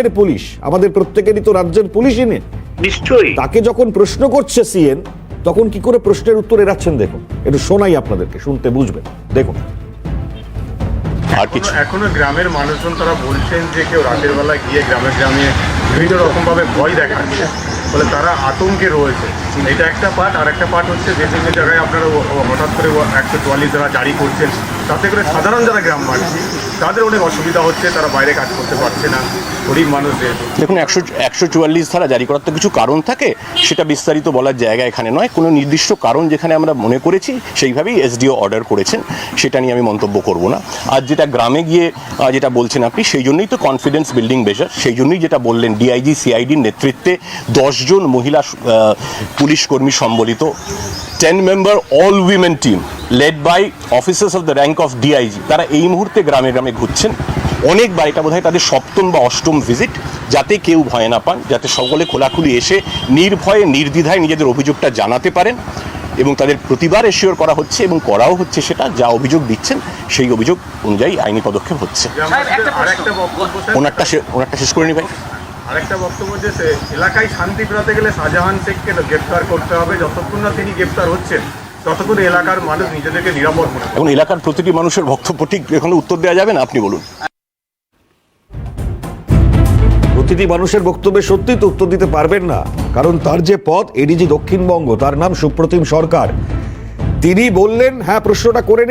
এর পুলিশ আমাদের প্রত্যেকেরই তো রাজ্যের পুলিশই নেই নিশ্চয়ই। তাকে যখন প্রশ্ন করছে সিএন তখন কি করে প্রশ্নের উত্তর এড়াচ্ছেন দেখুন। একটু শোনাই আপনাদেরকে শুনতে বুঝবেন। দেখুন। আর কিছু এখনো- এখনও গ্রামের মানুষজন তারা বলছেন যে কেউ রাতের বেলা গিয়ে গ্রামে গ্রামে বিভিন্ন রকম ভাবে ভয় দেখাচ্ছে। বলে তারা আতঙ্কে রয়েছে। এটা একটা পার্ট আর একটা পার্ট হচ্ছে যে বিভিন্ন জায়গায় আপনারা হঠাৎ করে একশো চুয়াল্লিশ যারা জারি করছেন, তাতে করে সাধারণ যারা গ্রামবাসী, তাদের অনেক অসুবিধা হচ্ছে। তারা বাইরে কাজ করতে পারছে না। গরিব মানুষদের দেখুন, একশো একশো চুয়াল্লিশ ধারা জারি করার তো কিছু কারণ থাকে। সেটা বিস্তারিত বলার জায়গা এখানে নয়। কোনো নির্দিষ্ট কারণ যেখানে আমরা মনে করেছি, সেইভাবেই এসডিও অর্ডার করেছেন। সেটা নিয়ে আমি মন্তব্য করব না। আর যেটা গ্রামে গিয়ে যেটা বলছেন আপনি, সেই জন্যই তো কনফিডেন্স বিল্ডিং মেজার সেই জন্যই যেটা বললেন ডিআইজি সিআইডির নেতৃত্বে দশজন মহিলা পুলিশ কর্মী সম্বলিত ten member all women team led by officers of the rank of DIG তারা এই মুহূর্তে গ্রামে গ্রামে ঘুরছেন। অনেকবার এটা বোধহয় তাদের সপ্তম বা অষ্টম ভিজিট যাতে কেউ ভয় না পান যাতে সকলে খোলাখুলি এসে নির্ভয়ে নির্দ্বিধায় নিজেদের অভিযোগটা জানাতে পারেন এবং তাদের প্রতিবার এশিওর করা হচ্ছে এবং করাও হচ্ছে সেটা যা অভিযোগ দিচ্ছেন সেই অভিযোগ অনুযায়ী আইনি পদক্ষেপ হচ্ছে। ওনারটা ওনারটা শেষ করে নি ভাই। আরেকটা বক্তব্য যে সে এলাকায় শান্তি ফেরাতে গেলে শাহজাহান শেখকে গ্রেপ্তার করতে হবে যতক্ষণ না তিনি গ্রেপ্তার হচ্ছেন ততক্ষণ এলাকার মানুষ নিজেদেরকে নিরাপদ মনে। এখন এলাকার প্রতিটি মানুষের বক্তব্য ঠিক এখানে উত্তর দেওয়া যাবে না আপনি বলুন প্রতিটি মানুষের বক্তব্যে সত্যি তো উত্তর দিতে পারবেন না কারণ তার যে পদ এডিজি দক্ষিণবঙ্গ তার নাম সুপ্রতিম সরকার তিনি বললেন হ্যাঁ প্রশ্নটা করে।